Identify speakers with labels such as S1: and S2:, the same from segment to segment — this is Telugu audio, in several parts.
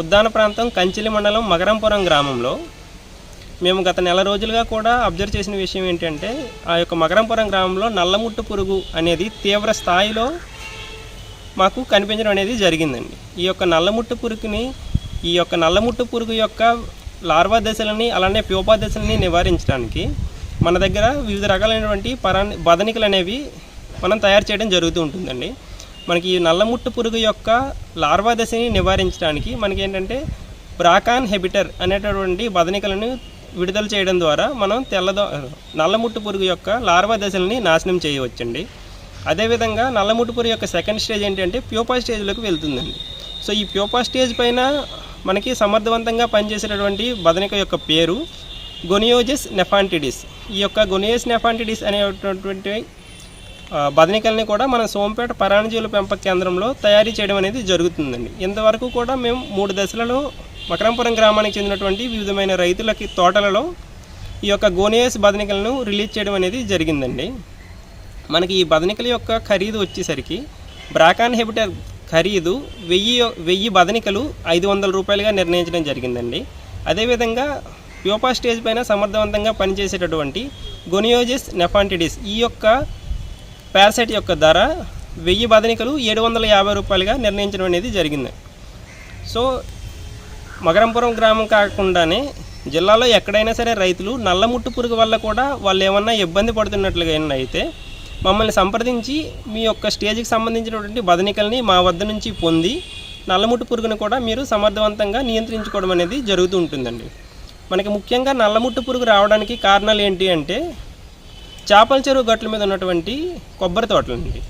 S1: ఉద్దాన ప్రాంతం కంచిలి మండలం మగరంపురం గ్రామంలో. మేము గత నెల రోజులుగా కూడా అబ్జర్వ్ చేసిన విషయం ఏంటంటే ఆ యొక్క మగరంపురం గ్రామంలో నల్లముట్టు పురుగు అనేది తీవ్ర స్థాయిలో మాకు కనిపించడం అనేది జరిగిందండి. ఈ యొక్క నల్లముట్టు పురుగుని ఈ యొక్క నల్లముట్టు పురుగు యొక్క లార్వా దశలని అలానే ప్యూపా దశలని నివారించడానికి మన దగ్గర వివిధ రకాలైనటువంటి పరా బదనికలు అనేవి మనం తయారు చేయడం జరుగుతూ ఉంటుందండి. మనకి ఈ నల్లముట్టు పురుగు యొక్క లార్వా దశని నివారించడానికి మనకి ఏంటంటే బ్రాకాన్ హెబిటర్ అనేటటువంటి బదనికలను విడుదల చేయడం ద్వారా మనం తెల్లదో నల్లముట్టు పురుగు యొక్క లార్వా దశలని నాశనం చేయవచ్చండి. అదేవిధంగా నల్లముట్టు పురుగు యొక్క సెకండ్ స్టేజ్ ఏంటంటే ప్యూపా స్టేజ్లోకి వెళ్తుందండి. సో ఈ ప్యూపా స్టేజ్ పైన మనకి సమర్థవంతంగా పనిచేసేటటువంటి బదనిక యొక్క పేరు గొనియోజెస్ నెఫాంటిడిస్. ఈ యొక్క గొనియోజెస్ నెఫాంటిడిస్ అనేటటువంటి బదనికల్ని కూడా మన సోంపేట పరాణజీవుల పెంపక కేంద్రంలో తయారీ చేయడం అనేది జరుగుతుందండి. ఇంతవరకు కూడా మేము మూడు దశలలో మకరంపురం గ్రామానికి చెందినటువంటి వివిధమైన రైతులకి తోటలలో ఈ యొక్క గోనియస్ బదనికలను రిలీజ్ చేయడం అనేది జరిగిందండి. మనకి ఈ బదనికల యొక్క ఖరీదు వచ్చేసరికి బ్రాకాన్ హెబిటర్ ఖరీదు వెయ్యి వెయ్యి బదనికలు ఐదు వందల రూపాయలుగా నిర్ణయించడం జరిగిందండి. అదేవిధంగా ప్యూపా స్టేజ్ పైన సమర్థవంతంగా పనిచేసేటటువంటి గొనియోజిస్ నెఫాంటిడిస్ ఈ యొక్క పారాసైట్ యొక్క ధర వెయ్యి బదనికలు ఏడు వందల యాభై రూపాయలుగా నిర్ణయించడం అనేది జరిగింది. సో మగరంపురం గ్రామం కాకుండానే జిల్లాలో ఎక్కడైనా సరే రైతులు నల్లముట్టు పురుగు వల్ల కూడా వాళ్ళు ఏమన్నా ఇబ్బంది పడుతున్నట్లుగా అయితే మమ్మల్ని సంప్రదించి మీ యొక్క స్టేజ్కి సంబంధించినటువంటి బదనికల్ని మా వద్ద నుంచి పొంది నల్లముట్టు పురుగును కూడా మీరు సమర్థవంతంగా నియంత్రించుకోవడం అనేది జరుగుతూ ఉంటుందండి. మనకి ముఖ్యంగా నల్లముట్టు పురుగు రావడానికి కారణాలు ఏంటి అంటే చేపల చెరువు గట్ల మీద ఉన్నటువంటి కొబ్బరి తోటలండి.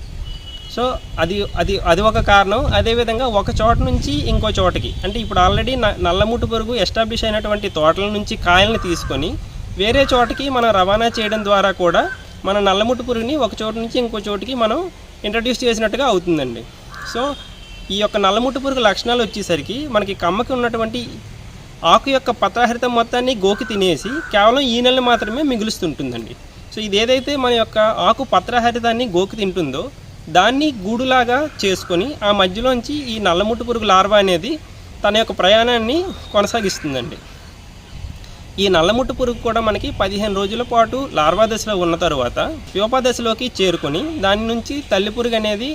S1: సో అది అది అది ఒక కారణం. అదేవిధంగా ఒక చోట నుంచి ఇంకో చోటకి. అంటే ఇప్పుడు ఆల్రెడీ నల్లముట్టు పురుగు ఎస్టాబ్లిష్ అయినటువంటి తోటల నుంచి కాయలను తీసుకొని వేరే చోటకి మనం రవాణా చేయడం ద్వారా కూడా మన నల్లముట్టు పురుగుని ఒక చోట నుంచి ఇంకో చోటికి మనం ఇంట్రడ్యూస్ చేసినట్టుగా అవుతుందండి. సో ఈ యొక్క నల్లముట్టు పురుగు లక్షణాలు వచ్చేసరికి మనకి కమ్మకి ఉన్నటువంటి ఆకు యొక్క పత్రహరితం మొత్తాన్ని గోకి తినేసి కేవలం ఈ నెల మాత్రమే మిగులుస్తుంటుందండి. సో ఇది ఏదైతే మన యొక్క ఆకు పత్రహరితాన్ని గోకి తింటుందో దాన్ని గూడులాగా చేసుకొని ఆ మధ్యలోంచి ఈ నల్లముట్టు పురుగు లార్వా అనేది తన యొక్క ప్రయాణాన్ని కొనసాగిస్తుందండి. ఈ నల్లముట్టు పురుగు కూడా మనకి పదిహేను రోజుల పాటు లార్వా దశలో ఉన్న తరువాత ప్యూపా దశలోకి చేరుకొని దాని నుంచి తల్లి పురుగు అనేది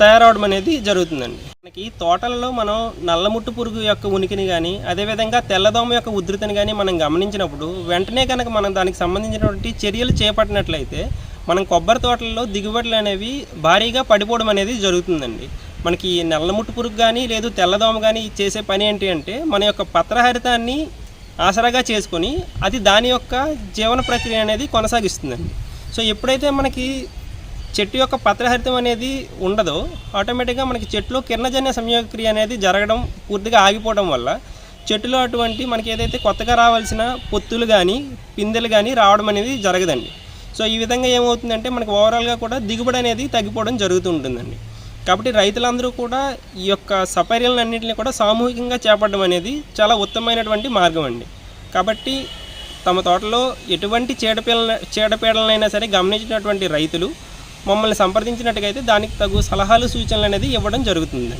S1: తయారవడం అనేది జరుగుతుందండి. మనకి తోటలలో మనం నల్లముట్టు పురుగు యొక్క ఉనికిని కానీ అదేవిధంగా తెల్లదోమ యొక్క ఉధృతిని కానీ మనం గమనించినప్పుడు వెంటనే కనుక మనం దానికి సంబంధించినటువంటి చర్యలు చేపట్టినట్లయితే మనం కొబ్బరి తోటలలో దిగుబడులు అనేవి భారీగా పడిపోవడం అనేది జరుగుతుందండి. మనకి నల్లముట్టు పురుగు కానీ లేదు తెల్లదోమ కానీ చేసే పని ఏంటి అంటే మన యొక్క పత్రహరితాన్ని ఆసరాగా చేసుకొని అది దాని యొక్క జీవన ప్రక్రియ అనేది కొనసాగిస్తుందండి. సో ఎప్పుడైతే మనకి చెట్టు యొక్క పత్రహరితం అనేది ఉండదో. ఆటోమేటిక్గా మనకి చెట్టులో కిరణజన్య సంయోగక్రియ అనేది జరగడం పూర్తిగా ఆగిపోవడం వల్ల చెట్టులో అటువంటి మనకి ఏదైతే కొత్తగా రావాల్సిన పొత్తులు కానీ పిందెలు కానీ రావడం అనేది జరగదండి. సో ఈ విధంగా ఏమవుతుందంటే మనకి ఓవరాల్గా కూడా దిగుబడి అనేది తగ్గిపోవడం జరుగుతుంటుందండి. కాబట్టి రైతులందరూ కూడా ఈ యొక్క సపర్యలన్నింటినీ కూడా సామూహికంగా చేపట్టడం అనేది చాలా ఉత్తమమైనటువంటి మార్గం అండి. కాబట్టి తమ తోటలో ఎటువంటి చీడపీడల చీడపీడలనైనా సరే గమనించినటువంటి రైతులు మమ్మల్ని సంప్రదించినట్టుగైతే దానికి తగు సలహాలు సూచనలు అనేది ఇవ్వడం జరుగుతుంది.